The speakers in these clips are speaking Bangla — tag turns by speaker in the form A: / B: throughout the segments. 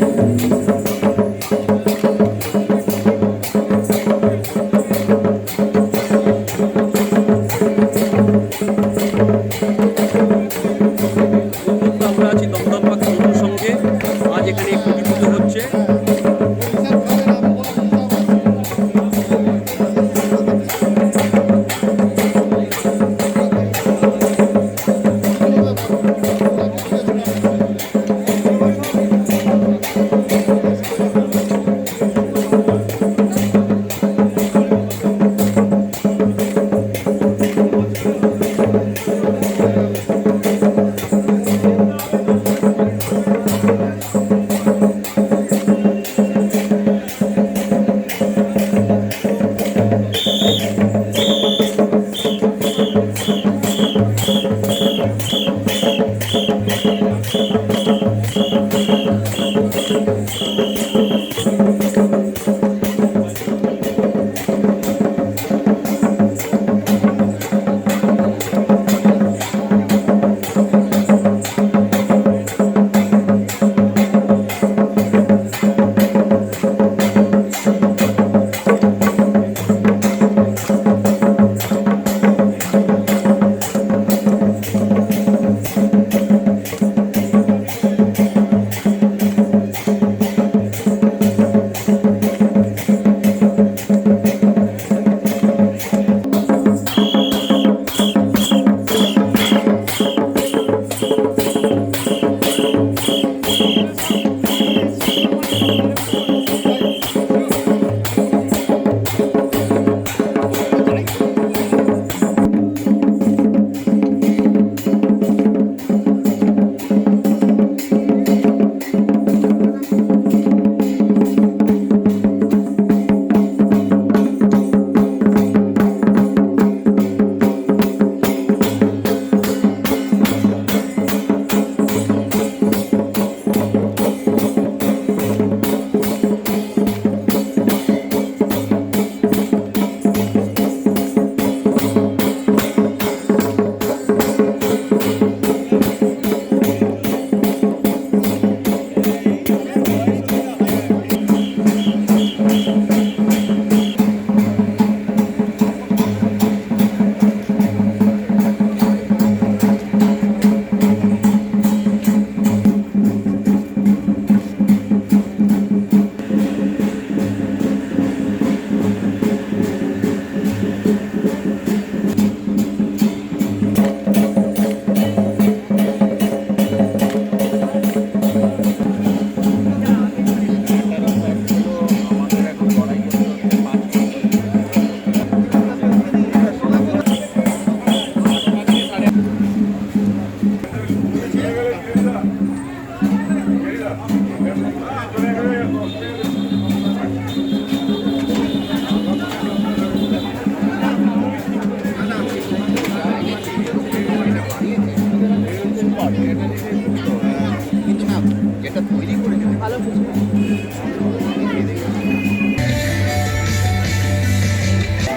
A: Thank you.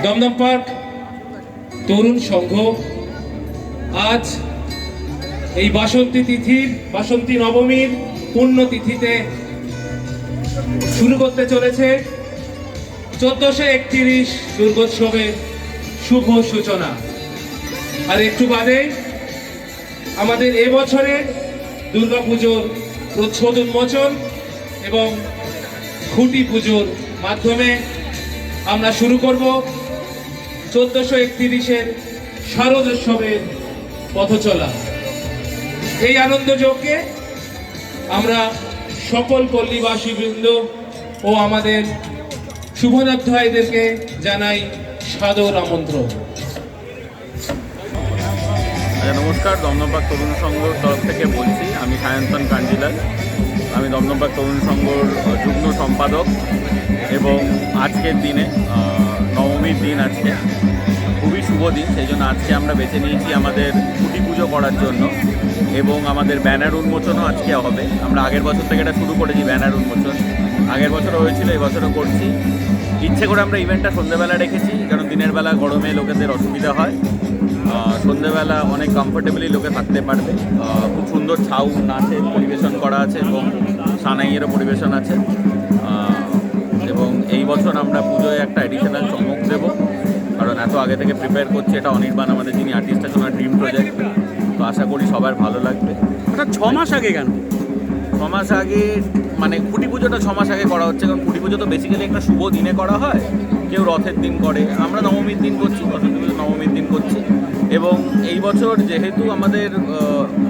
A: Dum Dum
B: park, Tarun Sangha. আজ এই বাসন্তী তিথির বাসন্তী নবমীর পুণ্যতিথিতে শুরু করতে চলেছে চোদ্দশো একত্রিশ দুর্গোৎসবের শুভ সূচনা। আর একটু বাদে আমাদের এবছরের দুর্গাপুজোর প্রচ্ছদ উন্মোচন এবং খুঁটি পুজোর মাধ্যমে আমরা শুরু করব। চোদ্দশো একত্রিশের শারদোৎসবের পথ চলা। এই আনন্দযোগকে আমরা সকল পল্লীবাসী বৃন্দ ও আমাদের শুভনাধ্যায়ীদেরকে জানাই সাদর আমন্ত্রণ।
C: আচ্ছা নমস্কার দমদমবাগ তরুণ সংঘর তরফ থেকে বলছি, আমি সায়ন্তন কাঞ্জিলাল। আমি দমদমবাগ তরুণ সংঘর যুগ্ম সম্পাদক এবং আজকের দিনে নবমীর দিন আজকে। খুবই শুভ দিন, সেই জন্য আজকে আমরা বেছে নিয়েছি আমাদের কুটি পুজো করার জন্য এবং আমাদের ব্যানার উন্মোচনও আজকে হবে। আমরা আগের বছর থেকে এটা শুরু করেছি, ব্যানার উন্মোচন। আগের বছরও হয়েছিল, এবছরও করছি। ইচ্ছে করে আমরা ইভেন্টটা সন্ধ্যেবেলা রেখেছি কারণ দিনের বেলা গরমে লোকেদের অসুবিধা হয়। সন্ধ্যেবেলা অনেক কমফোর্টেবলি লোকে থাকতে পারবে। খুব সুন্দর ছাউ নাচের পরিবেশন করা আছে এবং সানাইয়েরও পরিবেশন আছে। এবং এই বছর আমরা পুজোয় একটা অ্যাডিশনাল চমক দেবো। কারণ এত আগে থেকে প্রিপেয়ার করছি এটা অনির্বাণ আমাদের যিনি আর্টিস্ট আছেন ড্রিম প্রজেক্ট তো আশা করি সবার ভালো লাগবে।
A: ওটা ছ মাস আগে কেন?
C: ছ মাস আগে মানে কুটি পুজোটা ছ মাস আগে করা হচ্ছে কারণ খুঁটি পুজো তো বেসিক্যালি একটা শুভ দিনে করা হয়। কেউ রথের দিন করে আমরা নবমীর দিন করছি বসন্ত পুজো নবমীর দিন করছি। এবং এই বছর যেহেতু আমাদের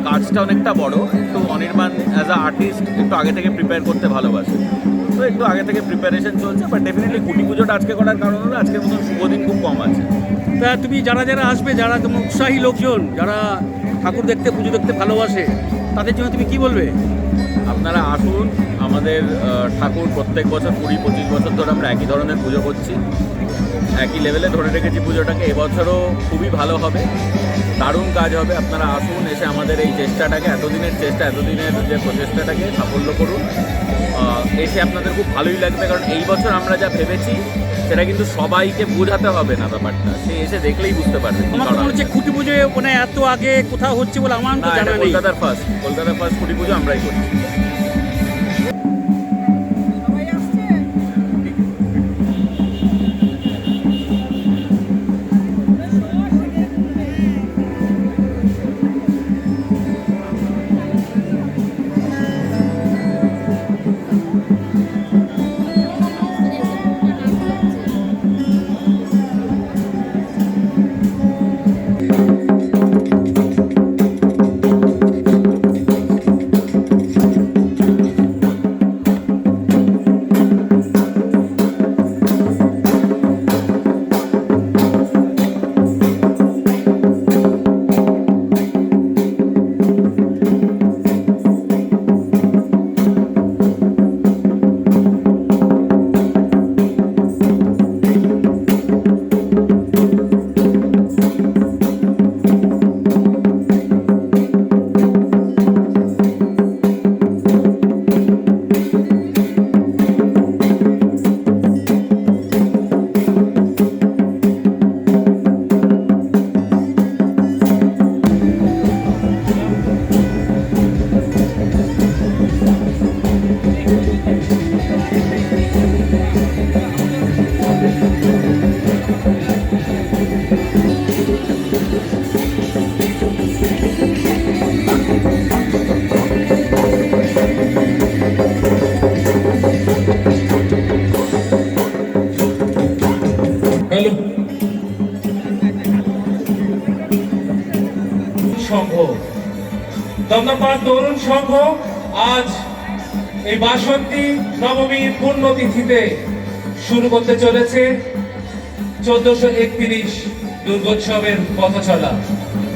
C: কাজটা অনেকটা বড় একটু অনির্বাণ অ্যাজ আ আর্টিস্ট একটু আগে থেকে প্রিপেয়ার করতে ভালোবাসে। তো একটু আগে থেকে প্রিপারেশন চলছে বাট ডেফিনেটলি কুটি পুজোটা আজকে করার কারণ হলো আজকের মতন শুভ দিন খুব কম আছে।
A: তা তুমি যারা যারা আসবে যারা তোমার উৎসাহী লোকজন যারা ঠাকুর দেখতে পুজো দেখতে ভালোবাসে তাদের জন্য তুমি কি বলবে?
C: আপনারা আসুন আমাদের ঠাকুর প্রত্যেক বছর কুড়ি পঁচিশ বছর ধরে আমরা একই ধরনের পুজো করছি। একই লেভেলে ধরে রেখেছি পুজোটাকে। এবছরও খুবই ভালো হবে। দারুণ কাজ হবে। আপনারা আসুন এসে আমাদের এই চেষ্টাটাকে এতদিনের চেষ্টা এতদিনের যে প্রচেষ্টাটাকে সাফল্য করুন। এসে আপনাদের খুব ভালোই লাগবে কারণ এই বছর আমরা যা ভেবেছি সেটা কিন্তু সবাইকে বোঝাতে হবে না ব্যাপারটা। সে এসে দেখলেই বুঝতে পারবে
A: আমার মনে হচ্ছে। খুঁটি পুজো মানে এত আগে কোথাও হচ্ছে বলে আমার তো জানা নেই।
C: কলকাতার ফার্স্ট কলকাতার ফার্স্ট খুঁটি পুজো আমরাই করছি।
B: সংঘ। দমদমপাড় তরুণ সংঘ আজ এই বাসন্তী নবমীর পুণ্যতিথিতে শুরু করতে চলেছে চোদ্দশো একত্রিশ দুর্গোৎসবের পথ চলা